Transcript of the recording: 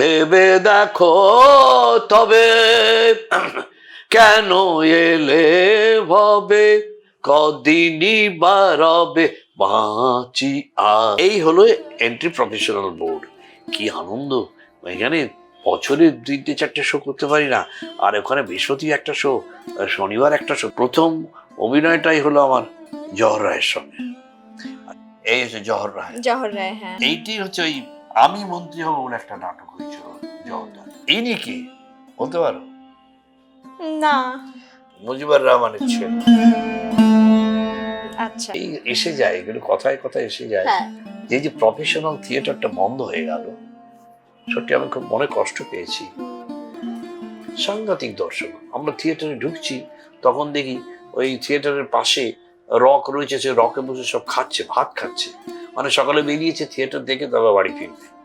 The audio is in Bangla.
ভেবে দেখো তবে কেন এলে ভবে? কদিনই বারবে বাঁচি আর। এই হলো এন্ট্রি প্রফেশনাল বোর্ড কি আনন্দ। এখানে বছরে তিনটে চারটে শো করতে পারি না। আর ওখানে বৃহস্পতি একটা শো শনিবার একটা শো প্রথম অভিনয়টাই হলো আমার জহর রায়ের সঙ্গে। এই হচ্ছে জহর রায়। জহর রায় হ্যাঁ। এইটি হচ্ছে ওই আমি মন্ত্রী হব বলে একটা নাটক হয়েছিল জহরটা ইনি কি? বলতে পারো? না। মুজিবুর রহমানের ছেলে। আচ্ছা। এই এসে যায় এগুলো কথায় কথায় এসে যায়। হ্যাঁ। যে যে প্রফেশনাল থিয়েটারটা বন্ধ হয়ে গেল সত্যি আমি খুব মনে কষ্ট পেয়েছি। সাংঘাতিক দর্শক আমরা থিয়েটারে ঢুকছি তখন দেখি ওই থিয়েটারের পাশে রক রয়েছে সে রকে বসে সব খাচ্ছে ভাত খাচ্ছে। মানে সকালে বেরিয়েছে থিয়েটার দেখে তবে বাড়ি ফিরবে।